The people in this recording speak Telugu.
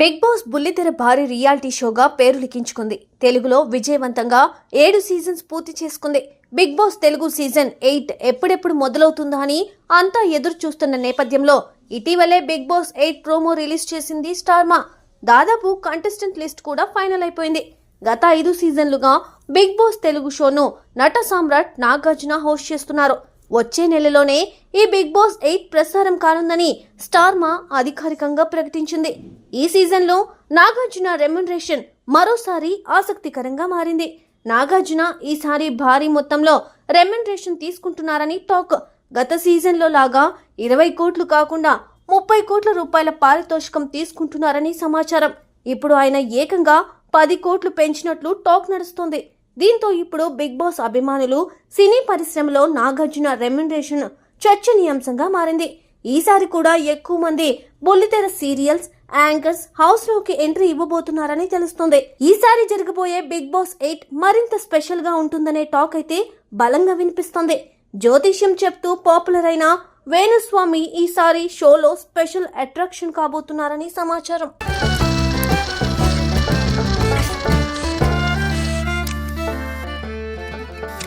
బిగ్ బాస్ బుల్లితెర భారీ రియాలిటీ షోగా పేరు లిఖించుకుంది. తెలుగులో విజయవంతంగా ఏడు సీజన్స్ పూర్తి చేసుకుంది. Bigg Boss Telugu season eight ఎప్పుడెప్పుడు మొదలవుతుందా అని అంతా ఎదురు చూస్తున్న నేపథ్యంలో ఇటీవలే Bigg Boss eight promo release చేసింది స్టార్మా. దాదాపు కంటెస్టెంట్ లిస్ట్ కూడా ఫైనల్ అయిపోయింది. గత ఐదు సీజన్లుగా బిగ్ బాస్ తెలుగు షోను నట సామ్రాట్ నాగార్జున హోస్ట్ చేస్తున్నారు. వచ్చే నెలలోనే ఈ బిగ్ బాస్ ఎయిట్ ప్రసారం కానుందని స్టార్మా అధికారికంగా ప్రకటించింది. ఈ సీజన్లో నాగార్జున రెమ్యునరేషన్ మరోసారి ఆసక్తికరంగా మారింది. నాగార్జున ఈసారి భారీ మొత్తంలో రెమ్యునరేషన్ తీసుకుంటున్నారని టాక్. గత సీజన్లో లాగా ఇరవై కోట్లు కాకుండా ముప్పై కోట్ల రూపాయల పారితోషికం తీసుకుంటున్నారని సమాచారం. ఇప్పుడు ఆయన ఏకంగా పది కోట్లు పెంచినట్లు టాక్ నడుస్తోంది. దీంతో ఇప్పుడు బిగ్ బాస్ అభిమానులు సినీ పరిశ్రమలో నాగార్జున రెమ్యునరేషన్ చర్చనీయాంశంగా మారింది. ఈసారి కూడా ఎక్కువ మంది బొల్లితెర సీరియల్స్ యాంకర్స్ హౌస్లోకి ఎంట్రీ ఇవ్వబోతున్నారని తెలుస్తోంది. ఈసారి జరగబోయే బిగ్ బాస్ ఎయిట్ మరింత స్పెషల్గా ఉంటుందనే టాక్ అయితే బలంగా వినిపిస్తోంది. జ్యోతిష్యం చెప్తూ పాపులర్ అయిన వేణుస్వామి ఈసారి షోలో స్పెషల్ అట్రాక్షన్ కాబోతున్నారని సమాచారం.